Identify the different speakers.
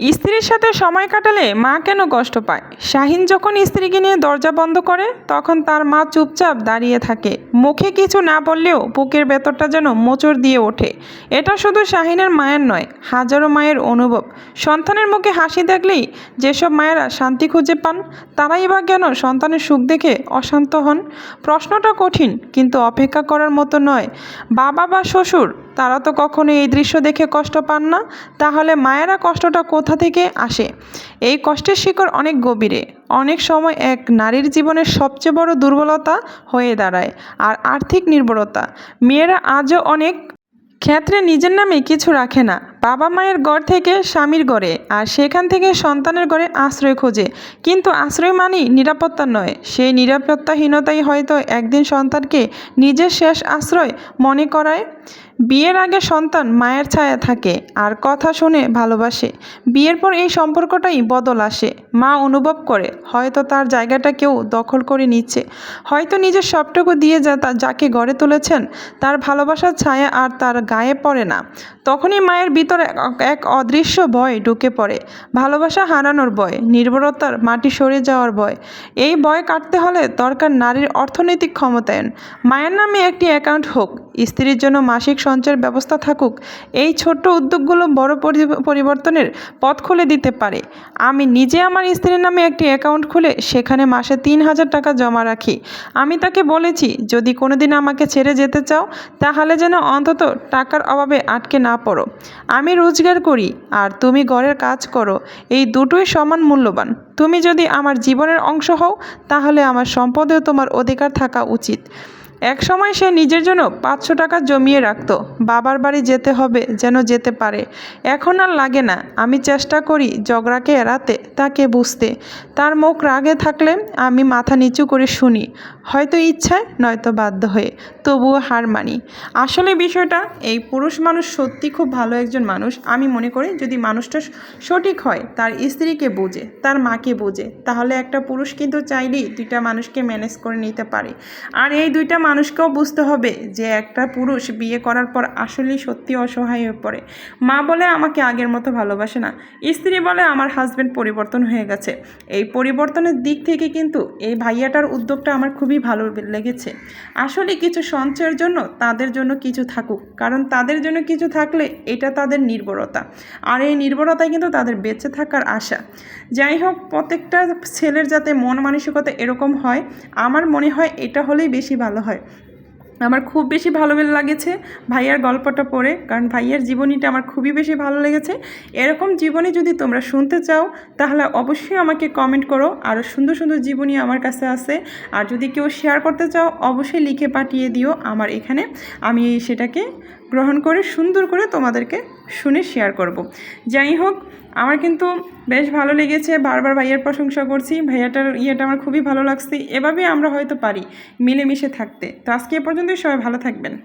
Speaker 1: স্ত্রীর সাথে সময় কাটালে মা কেন কষ্ট পায়? শাহিন যখন স্ত্রীকে নিয়ে দরজা বন্ধ করে, তখন তার মা চুপচাপ দাঁড়িয়ে থাকে। মুখে কিছু না বললেও বুকের ভেতরটা যেন মোচড় দিয়ে ওঠে। এটা শুধু শাহিনের মায়ের নয়, হাজারো মায়ের অনুভব। সন্তানের মুখে হাসি দেখলেই যেসব মায়েরা শান্তি খুঁজে পান, তারাই বা কেন সন্তানের সুখ দেখে অশান্ত হন? প্রশ্নটা কঠিন, কিন্তু অপেক্ষা করার মতো নয়। বাবা বা শ্বশুর তারা তো কখনো এই দৃশ্য দেখে কষ্ট পান না। তাহলে মায়েরা কষ্টটা কোথা থেকে আসে? এই কষ্টের শিকড় অনেক গভীরে। অনেক সময় এক নারীর জীবনের সবচেয়ে বড় দুর্বলতা হয়ে দাঁড়ায় আর আর্থিক নির্ভরতা। মেয়েরা আজও অনেক ক্ষেত্রে নিজের নামে কিছু রাখে না। বাবা মায়ের ঘর থেকে স্বামীর ঘরে আর সেখান থেকে সন্তানের ঘরে আশ্রয় খোঁজে। কিন্তু আশ্রয় মানেই নিরাপত্তা নয়। সেই নিরাপত্তাহীনতাই হয়তো একদিন সন্তানকে নিজের শেষ আশ্রয় মনে করায়। বিয়ের আগে সন্তান মায়ের ছায়া থাকে আর কথা শুনে ভালোবাসে। বিয়ের পর এই সম্পর্কটাই বদল আসে। মা অনুভব করে, হয়তো তার জায়গাটা কেউ দখল করে নিচ্ছে। হয়তো নিজের সবটুকু দিয়ে যা যাকে গড়ে তুলেছেন, তার ভালোবাসার ছায়া আর তার গায়ে পড়ে না। তখনই মায়ের ভিতরে এক- অদৃশ্য ভয় ঢুকে পড়ে। ভালোবাসা হারানোর ভয় নির্ভরতার মাটি সরে যাওয়ার ভয়। এই ভয় কাটতে হলে দরকার নারীর অর্থনৈতিক ক্ষমতায়ন। মায়ের নামে একটি অ্যাকাউন্ট হোক। স্ত্রীর জন্য মাসিক সঞ্চয়ের ব্যবস্থা থাকুক, এই ছোট্ট উদ্যোগগুলো বড় পরিবর্তনের পথ খুলে দিতে পারে। আমি নিজে আমার স্ত্রীর নামে একটি অ্যাকাউন্ট খুলে সেখানে মাসে তিন হাজার টাকা জমা রাখি। আমি তাকে বলেছি, যদি কোনোদিন আমাকে ছেড়ে যেতে চাও, তাহলে যেন অন্তত টাকার অভাবে আটকে না পড়ো। আমি রোজগার করি আর তুমি ঘরের কাজ করো। এই দুটোই সমান মূল্যবান। তুমি যদি আমার জীবনের অংশ হও, তাহলে আমার সম্পদেও তোমার অধিকার থাকা উচিত। এক সময় সে নিজের জন্য পাঁচশো টাকা জমিয়ে রাখতো। বাবার বাড়ি যেতে হবে যেন যেতে পারে। এখন আর লাগে না। আমি চেষ্টা করি ঝগড়াকে এড়াতে, তাকে বুঝতে। তার মুখ রাগে থাকলে আমি মাথা নিচু করে শুনি। হয়তো ইচ্ছায়, নয়তো বাধ্য হয়ে। তবুও হার মানি। আসলে বিষয়টা, এই পুরুষ মানুষ সত্যি খুব ভালো একজন মানুষ। আমি মনে করি যদি মানুষটা সঠিক হয়, তার স্ত্রীকে বোঝে, তার মাকে বোঝে, তাহলে একটা পুরুষ কিন্তু চাইলেই দুইটা মানুষকে ম্যানেজ করে নিতে পারে। আর এই দুইটা মানুষকেও বুঝতে হবে যে একটা পুরুষ বিয়ে করার পর আসলেই সত্যি অসহায় হয়ে পড়ে। মা বলে, আমাকে আগের মতো ভালোবাসে না। স্ত্রী বলে, আমার হাজব্যান্ড পরিবর্তন হয়ে গেছে। এই পরিবর্তনের দিক থেকে কিন্তু এই ভাইয়াটার উদ্যোগটা আমার খুবই ভালো লেগেছে। আসলে কিছু সঞ্চয়ের জন্য তাদের জন্য কিছু থাকুক, কারণ তাদের জন্য কিছু থাকলে এটা তাদের নির্ভরতা। আর এই নির্ভরতায় কিন্তু তাদের বেঁচে থাকার আশা। যাই হোক, প্রত্যেকটা ছেলের যাতে মন মানসিকতা এরকম হয়, আমার মনে হয় এটা হলেই বেশি ভালো হয়। আমার খুব বেশি ভালো লাগেছে ভাইয়ার গল্পটা পড়ে, কারণ ভাইয়ার জীবনীটা আমার খুবই বেশি ভালো লেগেছে। এরকম জীবনী যদি তোমরা শুনতে চাও, তাহলে অবশ্যই আমাকে কমেন্ট করো। আরও সুন্দর সুন্দর জীবনী আমার কাছে আছে। আর যদি কেউ শেয়ার করতে চাও, অবশ্যই লিখে পাঠিয়ে দিও আমার এখানে। আমি সেটাকে গ্রহণ করে, সুন্দর করে তোমাদেরকে শুনে শেয়ার করব। যাই হোক, আমার কিন্তু বেশ ভালো লেগেছে, বারবার ভাইয়ের প্রশংসা করছি। ভাইয়াটার ইয়েটা আমার খুবই ভালো লাগছে। এভাবেই আমরা হয়তো পারি মিলেমিশে থাকতে। তো আজকে এ পর্যন্তই, সবাই ভালো থাকবেন।